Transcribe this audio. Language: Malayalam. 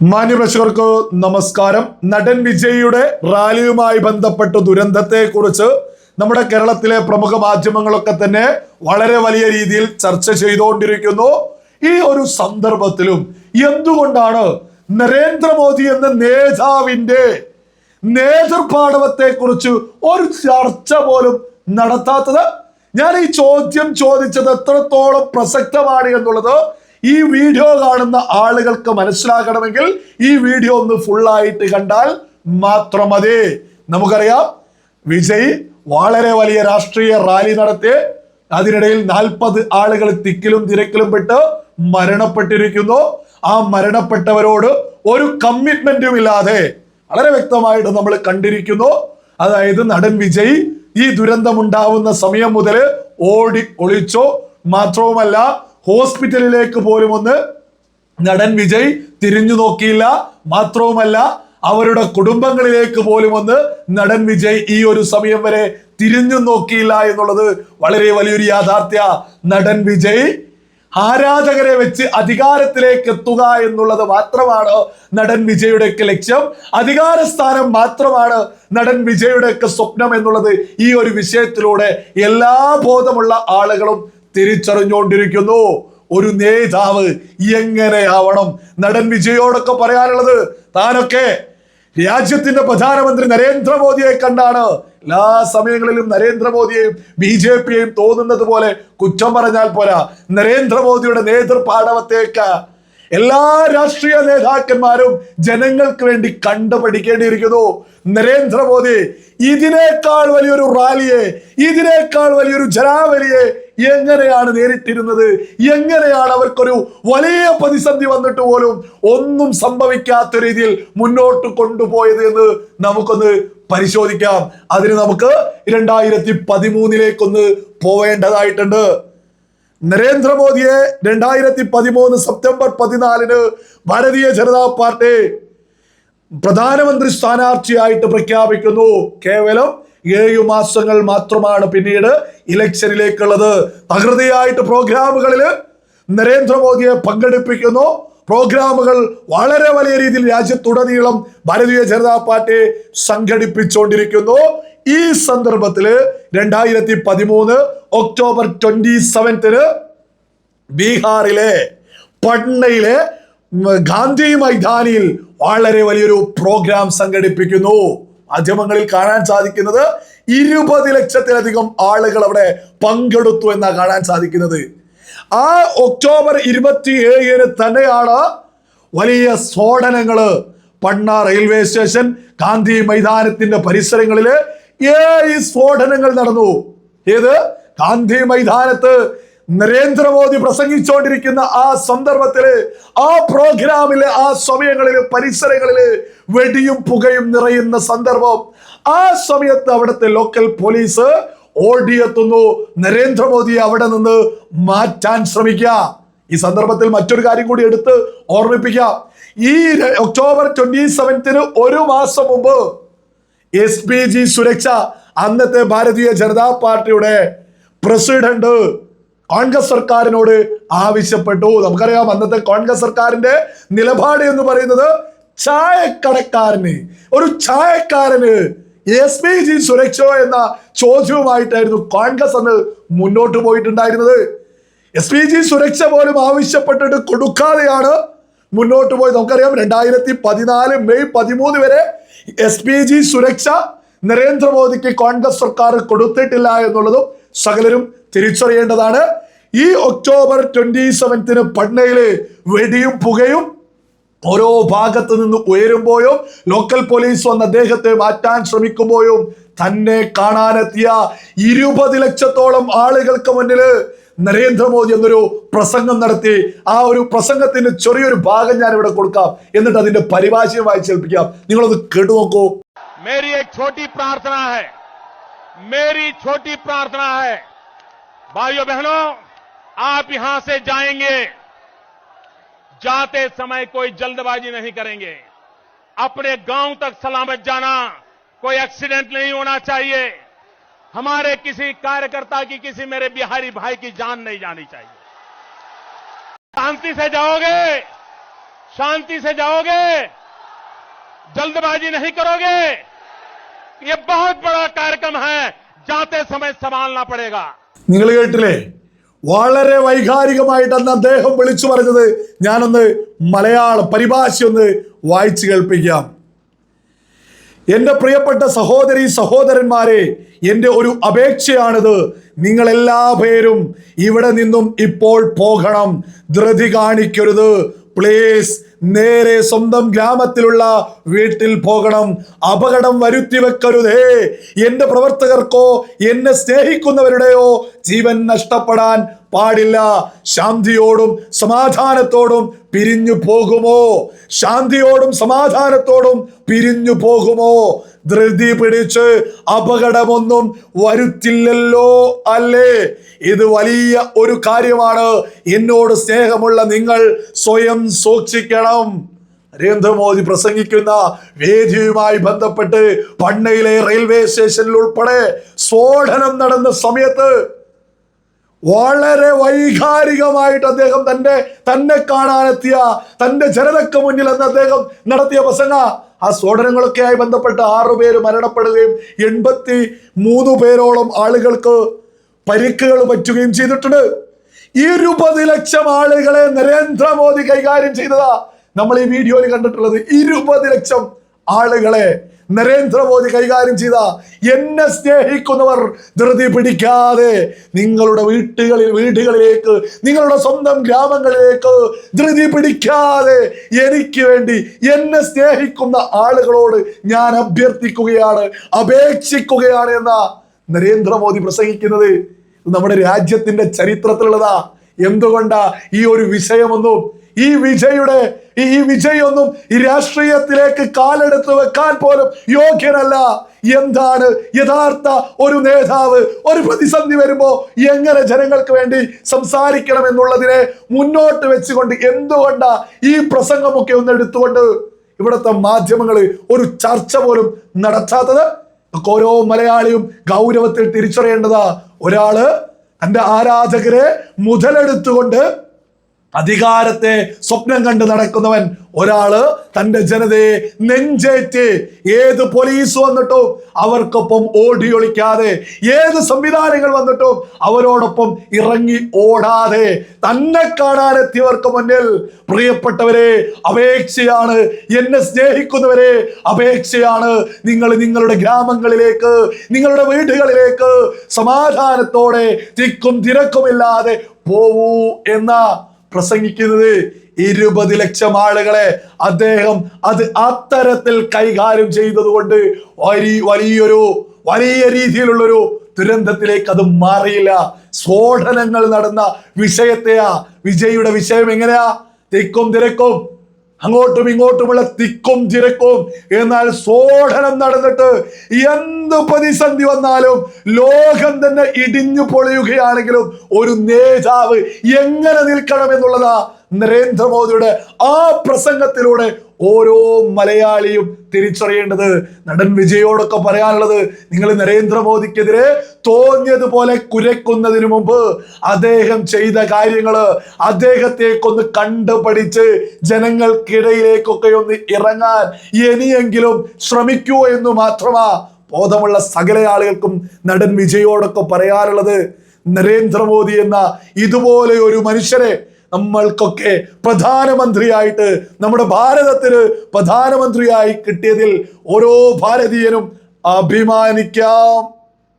മാന്യപ്രേക്ഷകർക്ക് നമസ്കാരം. നടൻ വിജയിയുടെ റാലിയുമായി ബന്ധപ്പെട്ട ദുരന്തത്തെ കുറിച്ച് നമ്മുടെ കേരളത്തിലെ പ്രമുഖ മാധ്യമങ്ങളൊക്കെ തന്നെ വളരെ വലിയ രീതിയിൽ ചർച്ച ചെയ്തുകൊണ്ടിരിക്കുന്നു. ഈ ഒരു സന്ദർഭത്തിലും എന്തുകൊണ്ടാണ് നരേന്ദ്രമോദി എന്ന നേതാവിന്റെ നേതൃപാടവത്തെ കുറിച്ച് ഒരു ചർച്ച പോലും നടത്താത്തത്? ഞാൻ ഈ ചോദ്യം ചോദിച്ചത് എത്രത്തോളം പ്രസക്തമാണ് എന്നുള്ളത് ഈ വീഡിയോ കാണുന്ന ആളുകൾക്ക് മനസ്സിലാകണമെങ്കിൽ ഈ വീഡിയോ ഒന്ന് ഫുള്ളായിട്ട് കണ്ടാൽ മാത്രം മതി നമുക്കറിയാം വിജയ് വളരെ വലിയ രാഷ്ട്രീയ റാലി നടത്തി അതിനിടയിൽ നാൽപ്പത് ആളുകൾ തിക്കിലും തിരക്കിലും പെട്ട് മരണപ്പെട്ടിരിക്കുന്നു. ആ മരണപ്പെട്ടവരോട് ഒരു കമ്മിറ്റ്മെന്റും ഇല്ലാതെ വളരെ വ്യക്തമായിട്ട് നമ്മൾ കണ്ടിരിക്കുന്നു. അതായത് നടൻ വിജയ് ഈ ദുരന്തമുണ്ടാവുന്ന സമയം മുതൽ ഓടി ഒളിച്ചോ. മാത്രവുമല്ല ഹോസ്പിറ്റലിലേക്ക് പോലും ഒന്ന് നടൻ വിജയ് തിരിഞ്ഞു നോക്കിയില്ല. മാത്രവുമല്ല അവരുടെ കുടുംബങ്ങളിലേക്ക് പോലും ഒന്ന് നടൻ വിജയ് ഈ ഒരു സമയം വരെ തിരിഞ്ഞു നോക്കിയില്ല എന്നുള്ളത് വളരെ വലിയൊരു യാഥാർത്ഥ്യ. നടൻ വിജയ് ആരാധകരെ വെച്ച് അധികാരത്തിലേക്ക് എത്തുക എന്നുള്ളത് മാത്രമാണ് നടൻ വിജയുടെ ഒക്കെ ലക്ഷ്യം. അധികാര സ്ഥാനം മാത്രമാണ് നടൻ വിജയുടെ ഒക്കെ സ്വപ്നം എന്നുള്ളത് ഈ ഒരു വിഷയത്തിലൂടെ എല്ലാ ബോധമുള്ള ആളുകളും തിരിച്ചറിഞ്ഞുകൊണ്ടിരിക്കുന്നു. ഒരു നേതാവ് എങ്ങനെയാവണം നടൻ വിജയോടൊക്കെ പറയാനുള്ളത് താനൊക്കെ രാജ്യത്തിന്റെ പ്രധാനമന്ത്രി നരേന്ദ്രമോദിയെ കണ്ടാണ്. എല്ലാ സമയങ്ങളിലും നരേന്ദ്രമോദിയെയും ബി ജെ പിയെയും തോന്നുന്നത് പോലെ കുറ്റം പറഞ്ഞാൽ പോരാ. നരേന്ദ്രമോദിയുടെ നേതൃപാടവത്തേക്ക് എല്ലാ രാഷ്ട്രീയ നേതാക്കന്മാരും ജനങ്ങൾക്ക് വേണ്ടി കണ്ടുപഠിക്കേണ്ടിയിരിക്കുന്നു നരേന്ദ്രമോദി ഇതിനേക്കാൾ വലിയൊരു റാലിയെ ഇതിനേക്കാൾ വലിയൊരു ജനാവലിയെ എങ്ങനെയാണ് നേരിട്ടിരുന്നത്? എങ്ങനെയാണ് അവർക്കൊരു വലിയ പ്രതിസന്ധി വന്നിട്ട് പോലും ഒന്നും സംഭവിക്കാത്ത രീതിയിൽ മുന്നോട്ട് കൊണ്ടുപോയത് എന്ന് നമുക്കൊന്ന് പരിശോധിക്കാം. അതിന് നമുക്ക് രണ്ടായിരത്തി പതിമൂന്നിലേക്കൊന്ന് പോവേണ്ടതായിട്ടുണ്ട്. നരേന്ദ്രമോദിയെ രണ്ടായിരത്തി പതിമൂന്ന് സെപ്റ്റംബർ പതിനാലിന് ഭാരതീയ ജനതാ പാർട്ടി പ്രധാനമന്ത്രി സ്ഥാനാർത്ഥിയായിട്ട് പ്രഖ്യാപിക്കുന്നു. കേവലം ഏഴു മാസങ്ങൾ മാത്രമാണ് പിന്നീട് ഇലക്ഷനിലേക്കുള്ളത്. തകൃതിയായിട്ട് പ്രോഗ്രാമുകളിൽ നരേന്ദ്രമോദിയെ പങ്കെടുപ്പിക്കുന്നു. പ്രോഗ്രാമുകൾ വളരെ വലിയ രീതിയിൽ രാജ്യത്തുടനീളം ഭാരതീയ ജനതാ പാർട്ടി സംഘടിപ്പിച്ചുകൊണ്ടിരിക്കുന്നു. ഈ സന്ദർഭത്തിൽ രണ്ടായിരത്തി പതിമൂന്ന് ഒക്ടോബർ ട്വന്റി സെവൻത്തിന് ബീഹാറിലെ പട്നയിലെ ഗാന്ധി മൈതാനിയിൽ വളരെ വലിയൊരു പ്രോഗ്രാം സംഘടിപ്പിക്കുന്നു. മാധ്യമങ്ങളിൽ കാണാൻ സാധിക്കുന്നത് ഇരുപത് ലക്ഷത്തിലധികം ആളുകൾ അവിടെ പങ്കെടുത്തു എന്നാണ് കാണാൻ സാധിക്കുന്നത്. ആ ഒക്ടോബർ ഇരുപത്തി ഏഴിന് തന്നെയാണ് വലിയ സ്ഫോടനങ്ങൾ. പണ്ണ റെയിൽവേ സ്റ്റേഷൻ ഗാന്ധി മൈതാനത്തിന്റെ പരിസരങ്ങളിൽ ഏഴ് സ്ഫോടനങ്ങൾ നടന്നു. ഏത്? ഗാന്ധി മൈതാനത്ത് നരേന്ദ്രമോദി പ്രസംഗിച്ചുകൊണ്ടിരിക്കുന്ന ആ സന്ദർഭത്തിൽ ആ പ്രോഗ്രാമിൽ ആ സമയങ്ങളിൽ പരിസരങ്ങളിൽ വെടിയും പുകയും നിറയുന്ന സന്ദർഭം. ആ സമയത്ത് അവിടുത്തെ ലോക്കൽ പോലീസ് ഓടിയെത്തുന്നു. നരേന്ദ്രമോദിയെ അവിടെ നിന്ന് മാറ്റാൻ ശ്രമിക്കുക. ഈ സന്ദർഭത്തിൽ മറ്റൊരു കാര്യം കൂടി എടുത്ത് ഓർമ്മിപ്പിക്കാം. ഈ ഒക്ടോബർ ട്വന്റി സെവൻത്തിന് ഒരു മാസം മുമ്പ് എസ് സുരക്ഷ അന്നത്തെ ഭാരതീയ ജനതാ പാർട്ടിയുടെ പ്രസിഡന്റ് കോൺഗ്രസ് സർക്കാരിനോട് ആവശ്യപ്പെട്ടു. നമുക്കറിയാം അന്നത്തെ കോൺഗ്രസ് സർക്കാരിന്റെ നിലപാട് എന്ന് പറയുന്നത് ചായക്കടക്കാരന് ഒരു ചായക്കാരന് എസ് പി ജി സുരക്ഷോ എന്ന ചോദ്യവുമായിട്ടായിരുന്നു കോൺഗ്രസ് അന്ന് മുന്നോട്ട് പോയിട്ടുണ്ടായിരുന്നത്. എസ് പി ജി സുരക്ഷ പോലും ആവശ്യപ്പെട്ടിട്ട് കൊടുക്കാതെയാണ് മുന്നോട്ട് പോയത്. നമുക്കറിയാം രണ്ടായിരത്തി പതിനാല് മെയ് പതിമൂന്ന് വരെ എസ് പി ജി സുരക്ഷ നരേന്ദ്രമോദിക്ക് കോൺഗ്രസ് സർക്കാർ കൊടുത്തിട്ടില്ല എന്നുള്ളതും സകലരും തിരിച്ചറിയേണ്ടതാണ്. ഈ ഒക്ടോബർ ട്വന്റി സെവൻത്തിന് പട്നയിൽ വെടിയും പുകയും ഓരോ ഭാഗത്തു നിന്ന് ഉയരുമ്പോഴും ലോക്കൽ പോലീസ് വന്ന് അദ്ദേഹത്തെ മാറ്റാൻ ശ്രമിക്കുമ്പോഴും തന്നെ കാണാനെത്തിയ ഇരുപത് ലക്ഷത്തോളം ആളുകൾക്ക് മുന്നിൽ നരേന്ദ്രമോദി എന്നൊരു പ്രസംഗം നടത്തി. ആ ഒരു പ്രസംഗത്തിന്റെ ചെറിയൊരു ഭാഗം ഞാൻ ഇവിടെ കൊടുക്കാം. എന്നിട്ട് അതിന്റെ പരിഭാഷയും വായിച്ചേൽപ്പിക്കാം നിങ്ങളൊന്ന് കേട്ടുനോക്കൂ മേരി ചോട്ടി പ്രാർത്ഥന ഹൈ മേരി ചോട്ടി പ്രാർത്ഥന ഹൈ भाइयों बहनों, आप यहाँ से जाएँगे। जाते समय कोई जल्दबाजी नहीं करेंगे। अपने गाँव तक सलामत जाना कोई एक्सीडेंट नहीं होना चाहिए। हमारे किसी कार्यकर्ता की, किसी मेरे बिहारी भाई की जान नहीं जानी चाहिए। शांति से जाओगे, शांति से जाओगे, जल्दबाजी नहीं करोगे। ये बहुत बड़ा कार्यक्रम है, जाते समय संभालना पड़ेगा। നിങ്ങൾ കേട്ടില്ലേ? വളരെ വൈകാരികമായിട്ട് അന്ന് അദ്ദേഹം വിളിച്ചു പറഞ്ഞത് ഞാനൊന്ന് മലയാള പരിഭാഷ ഒന്ന് വായിച്ചു കേൾപ്പിക്കാം. എന്റെ പ്രിയപ്പെട്ട സഹോദരി സഹോദരന്മാരെ എന്റെ ഒരു അപേക്ഷയാണിത്. നിങ്ങൾ എല്ലാ പേരും ഇവിടെ നിന്നും ഇപ്പോൾ പോകണം. ധൃതി കാണിക്കരുത്. പ്ലീസ് നേരെ സ്വന്തം ഗ്രാമത്തിലുള്ള വീട്ടിൽ പോകണം. അപകടം വരുത്തി വെക്കരുതേ. എന്റെ പ്രവർത്തകർക്കോ എന്നെ സ്നേഹിക്കുന്നവരുടെയോ ജീവൻ നഷ്ടപ്പെടാൻ പാടില്ല. ശാന്തിയോടും സമാധാനത്തോടും പിരിഞ്ഞു പോകുമോ? ശാന്തിയോടും സമാധാനത്തോടും പിരിഞ്ഞു പോകുമോ? ധൃതി പിടിച്ച് അപകടമൊന്നും വരുത്തില്ലല്ലോ അല്ലേ? ഇത് വലിയ ഒരു കാര്യമാണ്. എന്നോട് സ്നേഹമുള്ള നിങ്ങൾ സ്വയം സൂക്ഷിക്കണം. നരേന്ദ്രമോദി പ്രസംഗിക്കുന്ന വേദിയുമായി ബന്ധപ്പെട്ട് പണ്ണയിലെ റെയിൽവേ സ്റ്റേഷനിൽ ഉൾപ്പെടെ സ്ഫോടനം നടന്ന സമയത്ത് വളരെ വൈകാരികമായിട്ട് അദ്ദേഹം തന്റെ തന്നെ കാണാനെത്തിയ തന്റെ ജനതയ്ക്ക് മുന്നിൽ എന്ന് അദ്ദേഹം നടത്തിയ പ്രസംഗ. ആ സ്ഫോടനങ്ങളൊക്കെയായി ബന്ധപ്പെട്ട് ആറു പേര് മരണപ്പെടുകയും എൺപത്തി മൂന്ന് പേരോളം ആളുകൾക്ക് പരിക്കുകൾ പറ്റുകയും ചെയ്തിട്ടുണ്ട്. ഇരുപത് ലക്ഷം ആളുകളെ നരേന്ദ്രമോദി കൈകാര്യം ചെയ്തതാ നമ്മൾ ഈ വീഡിയോയിൽ കണ്ടിട്ടുള്ളത്. ഇരുപത് ലക്ഷം ആളുകളെ നരേന്ദ്രമോദി കൈകാര്യം ചെയ്ത എന്നെ സ്നേഹിക്കുന്നവർ ധൃതി പിടിക്കാതെ നിങ്ങളുടെ വീട്ടുകളിൽ വീടുകളിലേക്ക് നിങ്ങളുടെ സ്വന്തം ഗ്രാമങ്ങളിലേക്ക് ധൃതി പിടിക്കാതെ എനിക്ക് വേണ്ടി എന്നെ സ്നേഹിക്കുന്ന ആളുകളോട് ഞാൻ അഭ്യർത്ഥിക്കുകയാണ് അപേക്ഷിക്കുകയാണ് എന്ന നരേന്ദ്രമോദി പ്രസംഗിക്കുന്നത് നമ്മുടെ രാജ്യത്തിന്റെ ചരിത്രത്തിലുള്ളതാ. എന്തുകൊണ്ടാ ഈ ഒരു വിഷയമൊന്നും ഈ വിജയുടെ ഈ വിജയൊന്നും ഈ രാഷ്ട്രീയത്തിലേക്ക് കാലെടുത്ത് വെക്കാൻ പോലും യോഗ്യനല്ല. എന്താണ് യഥാർത്ഥ ഒരു നേതാവ് ഒരു പ്രതിസന്ധി വരുമ്പോ എങ്ങനെ ജനങ്ങൾക്ക് വേണ്ടി സംസാരിക്കണം എന്നുള്ളതിനെ മുന്നോട്ട് വെച്ചുകൊണ്ട് എന്തുകൊണ്ടാ ഈ പ്രസംഗമൊക്കെ ഒന്ന് എടുത്തുകൊണ്ട് ഇവിടുത്തെ മാധ്യമങ്ങൾ ഒരു ചർച്ച പോലും നടത്താത്തത്? ഓരോ മലയാളിയും ഗൗരവത്തിൽ തിരിച്ചറിയേണ്ടതാ. ഒരാൾ തന്റെ ആരാധകരെ മുതലെടുത്തുകൊണ്ട് അധികാരത്തെ സ്വപ്നം കണ്ട് നടക്കുന്നവൻ ഒരാൾ തന്റെ ജനതയെ നെഞ്ചേറ്റ് ഏത് പോലീസ് വന്നിട്ടും അവർക്കൊപ്പം ഓടിയൊളിക്കാതെ ഏത് സംവിധാനങ്ങൾ വന്നിട്ടും അവരോടൊപ്പം ഇറങ്ങി ഓടാതെ തന്നെ കാണാനെത്തിയവർക്ക് മുന്നിൽ പ്രിയപ്പെട്ടവരെ അപേക്ഷയാണ് എന്നെ സ്നേഹിക്കുന്നവരെ അപേക്ഷയാണ് നിങ്ങൾ നിങ്ങളുടെ ഗ്രാമങ്ങളിലേക്ക് നിങ്ങളുടെ വീടുകളിലേക്ക് സമാധാനത്തോടെ തിക്കും തിരക്കുമില്ലാതെ പോവൂ എന്ന പ്രസംഗിക്കുന്നത് ഇരുപത് ലക്ഷം ആളുകളെ അദ്ദേഹം അത് അത്തരത്തിൽ കൈകാര്യം ചെയ്തതുകൊണ്ട് വലിയ വലിയൊരു വലിയ രീതിയിലുള്ളൊരു ദുരന്തത്തിലേക്ക് അത് മാറിയില്ല. സ്ഫോടനങ്ങൾ നടന്ന വിഷയത്തെയാ. വിജയുടെ വിഷയം എങ്ങനെയാ? തിക്കും തിരക്കും. അങ്ങോട്ടും ഇങ്ങോട്ടുമുള്ള തിക്കും തിരക്കും. എന്നാൽ സോഢനം നടന്നിട്ട് എന്ത് പ്രതിസന്ധി വന്നാലും ലോകം തന്നെ ഇടിഞ്ഞു പൊളിയുകയാണെങ്കിലും ഒരു നേതാവ് എങ്ങനെ നിൽക്കണം എന്നുള്ളതാ നരേന്ദ്രമോദിയുടെ ആ പ്രസംഗത്തിലൂടെ ഓരോ മലയാളിയും തിരിച്ചറിയേണ്ടത് നടൻ വിജയോടൊക്കെ പറയാനുള്ളത് നിങ്ങൾ നരേന്ദ്രമോദിക്കെതിരെ തോന്നിയതുപോലെ കുരക്കുന്നതിന് മുമ്പ് അദ്ദേഹം ചെയ്ത കാര്യങ്ങൾ അദ്ദേഹത്തേക്കൊന്ന് കണ്ടുപഠിച്ച് ജനങ്ങൾക്കിടയിലേക്കൊക്കെ ഒന്ന് ഇറങ്ങാൻ ഇനിയെങ്കിലും ശ്രമിക്കൂ എന്ന് മാത്രമാ ബോധമുള്ള സകല ആളുകൾക്കും നടൻ വിജയോടൊക്കെ പറയാനുള്ളത്. നരേന്ദ്രമോദി എന്ന ഇതുപോലെ ഒരു മനുഷ്യരെ നമ്മൾക്കൊക്കെ പ്രധാനമന്ത്രിയായിട്ട് നമ്മുടെ ഭാരതത്തിന് പ്രധാനമന്ത്രിയായി കിട്ടിയതിൽ ഓരോ ഭാരതീയനും അഭിമാനിക്കാം.